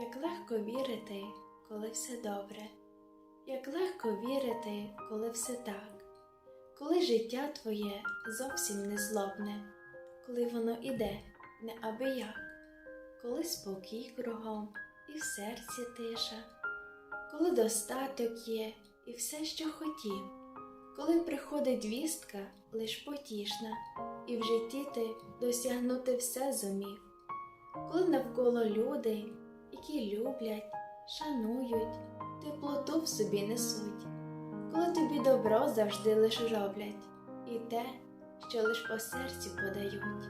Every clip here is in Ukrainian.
Як легко вірити, коли все добре, як легко вірити, коли все так, коли життя твоє зовсім не злобне, коли воно іде не аби як, коли спокій кругом і в серці тиша, коли достаток є і все, що хотів, коли приходить вістка лиш потішна, і в житті ти досягнути все зумів, коли навколо люди, які люблять, шанують, теплоту в собі несуть, коли тобі добро завжди лиш роблять, і те, що лиш по серцю подають.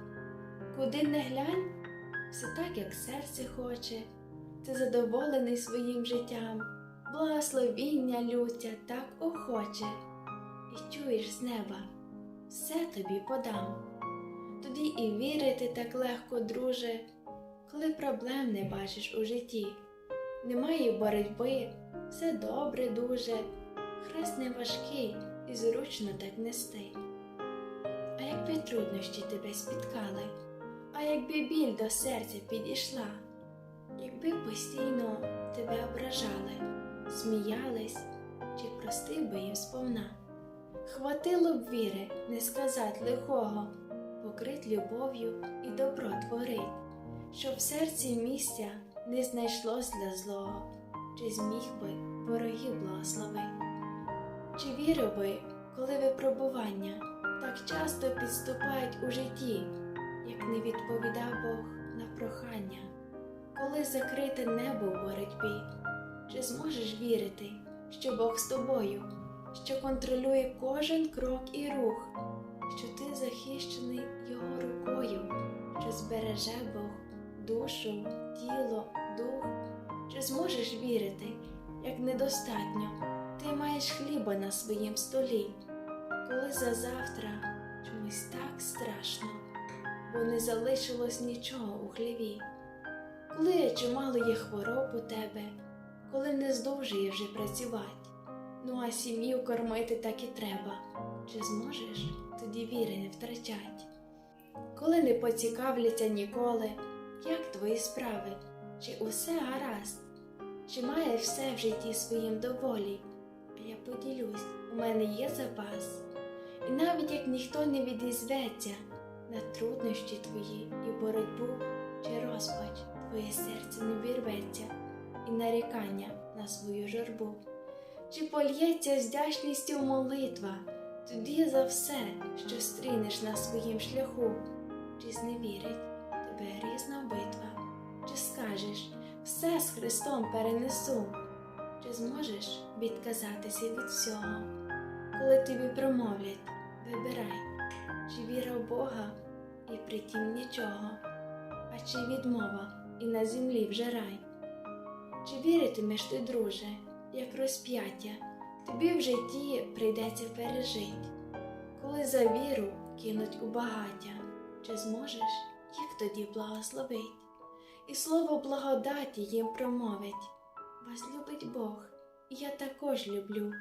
Куди не глянь, все так, як серце хоче, ти задоволений своїм життям, благословіння люття так охоче, і чуєш з неба, все тобі подам. Тоді і вірити так легко, друже, коли проблем не бачиш у житті. Немає боротьби, все добре дуже, хрест не важкий і зручно так нести. А якби труднощі тебе спіткали, а якби біль до серця підійшла, якби постійно тебе ображали, сміялись чи простив би їм сповна, хватило б віри не сказать лихого, покрит любов'ю і добро творить, щоб в серці місця не знайшлось для злого, чи зміг би ворогів благословити. Чи вірив би, коли випробування так часто підступають у житті, як не відповідав Бог на прохання, коли закрите небо в боротьбі, чи зможеш вірити, що Бог з тобою, що контролює кожен крок і рух, що ти захищений Його рукою, що збереже Бог душу, тіло, дух, чи зможеш вірити, як недостатньо, ти маєш хліба на своїм столі, коли за завтра чомусь так страшно, бо не залишилось нічого у хліві, коли чимало є хвороб у тебе, коли не здовжує вже працювати, ну а сім'ю кормити так і треба, чи зможеш? Тоді віри не втрачать? Коли не поцікавляться ніколи, як твої справи, чи усе гаразд, чи має все в житті своїм доволі, а я поділюсь, у мене є запас, і навіть як ніхто не відізветься на труднощі твої і боротьбу чи розпач, твоє серце не вірветься, і нарікання на свою журбу, чи польється з вдячністю молитва? Тоді за все, що стрінеш на своїм шляху, чи зневірить тебе різна битва, чи скажеш все з Христом перенесу, чи зможеш відказатися від всього, коли тобі промовлять, вибирай, чи віра в Бога і притім нічого, а чи відмова і на землі вже рай, чи віритимеш ти, друже, як розп'яття, тобі в житті прийдеться пережить, коли за віру кинуть у багаття, чи зможеш їх тоді благословить, і слово благодаті їм промовить. Вас любить Бог, і я також люблю.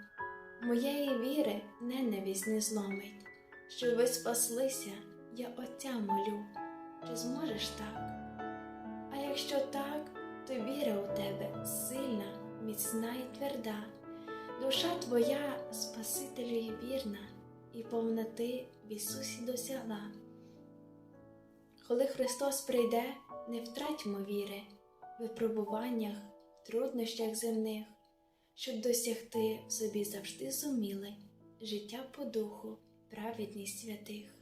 Моєї віри ненависть не зломить, що ви спаслися, я Отця молю. Чи зможеш так? А якщо так, то віра у тебе сильна, міцна і тверда, душа твоя Спасителю вірна, і повноти в Ісусі досягла. Коли Христос прийде, не втратьмо віри в випробуваннях, труднощах земних, щоб досягти в собі завжди зуміли життя по духу, праведність святих.